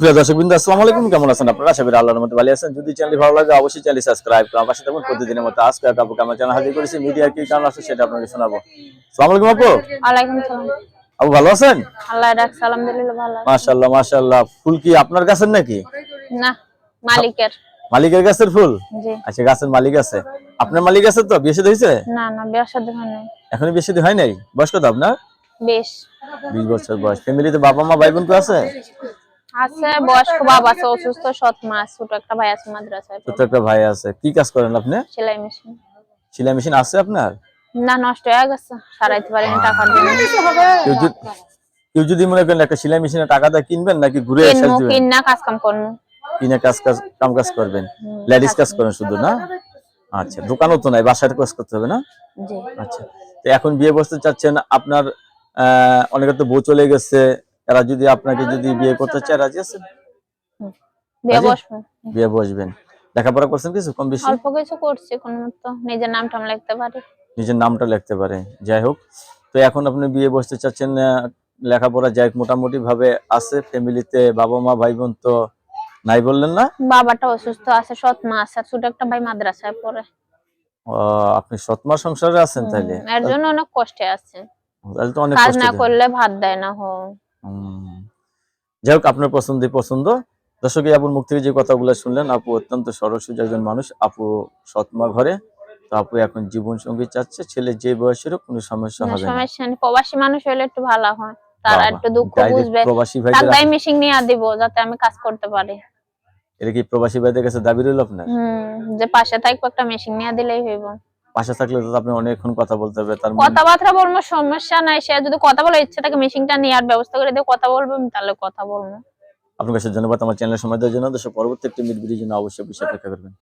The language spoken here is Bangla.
প্রিয় দর্শক বিন্দু আসসালামু আলাইকুম। কেমন আছেন আপনারা? আশা করি আল্লাহর ভালো আছেন। যদি ভালো লাগে অবশ্যই চ্যানেল সাবস্ক্রাইব করুন পাশে থাকুন। প্রতিদিনের মতো আজকে এক আপুকে আমার চ্যানেল হাজির করেছি। মিডিয়া কি কারণ আছে সেটা আপনাকে শোনাবো। আসসালামু আলাইকুম আপু। সালাম আপু ভালো আছেন? আল্লাহ রাখ আলহামদুলিল্লাহ ভালো মাশাআল্লাহ মাশাআল্লাহ। ফুল কি আপনার গাছের নাকি? না মালিকের। মালিকের গাছের ফুল? জি। আচ্ছা গাছের মালিক আছে। আপনার মালিক আছে তো? বিয়ে শাদী হয়েছে? না না বিয়ে শাদী হয় নাই। এখনও বিয়ে শাদী হয় নাই? বয়স কত আপনার? বেশ। বিশ বছর বয়স। ফ্যামিলিতে বাবা মা ভাই বোন তো আছে? আছে বয়স্ক বাবা আছে অসুস্থ সৎ মা ছোট একটা ভাই আছে মাদ্রাসায় ছোট একটা ভাই আছে। কি কাজ করেন আপনি? সেলাই মেশিন। সেলাই মেশিন আছে আপনার? না নষ্ট হয়ে গেছে সারাইতে পারিনি টাকার জন্য কেউ যদি মনে করেন একটা সেলাই মেশিনে টাকা দিয়ে কিনবেন নাকি ঘুরে এসে দিবেন? কিনা কাজ কাম করব। কিনে কাজ কাজ কাম কাজ করবেন। লেডিস কাজ করেন শুধু না? আচ্ছা দোকানও তো নাই বাসায় কাজ করতে হবে না? জি। আচ্ছা তো এখন বিয়ে বসতে চাচ্ছেন আপনার অনেকে তো বউ চলে গেছে এরা যদি আপনাকে যদি বিয়ে করতে চায় রাজি আছেন? বিয়ে রাজি? বসবো। বিয়ে বসবেন। লেখাপড়া করছেন কিছু কম বেশি? অল্প কিছু করছি কোন মতো। নিজের নাম টাম লিখতে পারি। নিজের নামটা লিখতে পারে। যাই হোক তো এখন আপনি বিয়ে বসতে চাচ্ছেন লেখাপড়া যাই হোক মোটামুটি ভাবে আছে। ফ্যামিলিতে বাবা মা ভাই বোন তো নাই বললেন না? বাবাটা অসুস্থ আছে সৎ মা আছে আর ছোট একটা ভাই মাদ্রাসায় পড়ে। আপনি সৎমা সংসারে আছেন তাইলে? এর জন্য অনেক কষ্টে আছে। তাহলে তো অনেক কষ্ট না করলে ভাত দেয় না হো। হুম। যাই হোক আপনার পছন্দ পছন্দ। দর্শক আপুর মুখ থেকে যে কথাগুলো শুনলেন আপু অত্যন্ত সরল একজন মানুষ। আপু সৎমা ঘরে। তো আপু এখন জীবন সঙ্গী চাচ্ছে। ছেলে যে বয়সেরও কোনো সমস্যা হবে না। সমস্যা নেই। প্রবাসী মানুষ হলে একটু ভালো হয়। তারা একটু দুঃখ বুঝবে। প্রবাসী তার ভাইদের গায়ে মিশিং নিয়ে দিব যাতে আমি কাজ করতে পারি। এটা কি প্রবাসী ভাইদের কাছে দাবি রইল আপনার হুম যে পাশে থাকব একটা মেশিন নিয়ে দিলেই হইব। পাশে থাকলে তো আপনি অনেকক্ষণ কথা বলতে হবে তার মানে কথাবার্তা বলব সমস্যা নাই সে যদি কথা বলার ইচ্ছা থাকে মেশিনটা নিয়ে আর ব্যবস্থা করে দিয়ে কথা বলব আমি তাহলে কথা বলব। আপনার কাছে ধন্যবাদ আমার চ্যানেলের সময় দেওয়ার জন্য দর্শক পরবর্তী একটি মিট ভিডিওর জন্য অবশ্যই বিষয় অপেক্ষা করবেন।